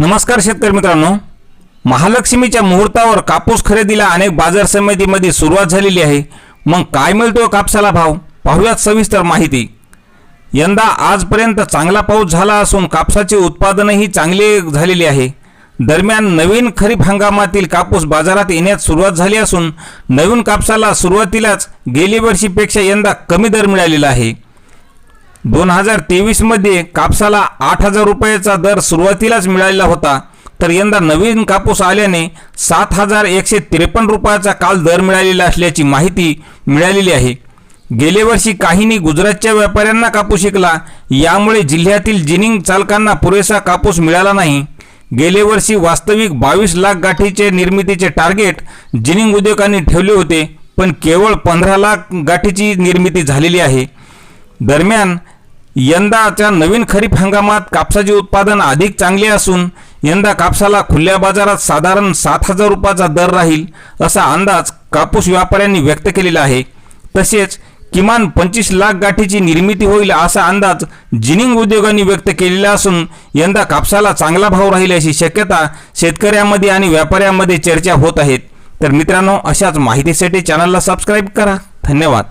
नमस्कार शेतकरी मित्रांनो. महालक्ष्मीच्या मुहूर्तावर कापूस खरेदीला अनेक बाजार समितीमध्ये सुरुवात झालेली आहे. मग काय मिळतो कापसाला भाव? पाहूयात सविस्तर माहिती. यंदा आजपर्यंत चांगला पाऊस झाला असून कापसाचे उत्पादनही चांगले झालेले आहे. दरम्यान नवीन खरीप हंगामातील कापूस बाजारात येण्यास सुरुवात झाली असून नवीन कापसाला सुरुवातीलाच गेली वर्षीपेक्षा यंदा कमी दर मिळालेला आहे. दोन हजार तेवीसमध्ये कापसाला आठ हजार रुपयाचा दर सुरुवातीलाच मिळालेला होता. तर यंदा नवीन कापूस आल्याने सात हजार एकशे त्रेपन्न रुपयाचा काल दर मिळालेला असल्याची माहिती मिळालेली आहे. गेल्या वर्षी काहींनी गुजरातच्या व्यापाऱ्यांना कापूस शिकला यामुळे जिल्ह्यातील जिनिंग चालकांना पुरेसा कापूस मिळाला नाही. गेल्या वर्षी वास्तविक बावीस लाख गाठीचे निर्मितीचे टार्गेट जिनिंग उद्योगांनी ठेवले होते. पण केवळ पंधरा लाख गाठीची निर्मिती झालेली आहे. दरम्यान यंदाच्या नवीन खरीप हंगामात कापसाचे उत्पादन अधिक चांगले असून यंदा कापसाला खुल्या बाजारात साधारण सात हजार रुपयाचा दर राहील असा अंदाज कापूस व्यापाऱ्यांनी व्यक्त केलेला आहे. तसेच किमान पंचवीस लाख गाठीची निर्मिती होईल असा अंदाज जिनिंग उद्योगांनी व्यक्त केलेला असून यंदा कापसाला चांगला भाव राहील अशी शक्यता शेतकऱ्यांमध्ये आणि व्यापाऱ्यांमध्ये चर्चा होत आहेत तर मित्रांनो अशाच माहितीसाठी चॅनलला सबस्क्राईब करा. धन्यवाद.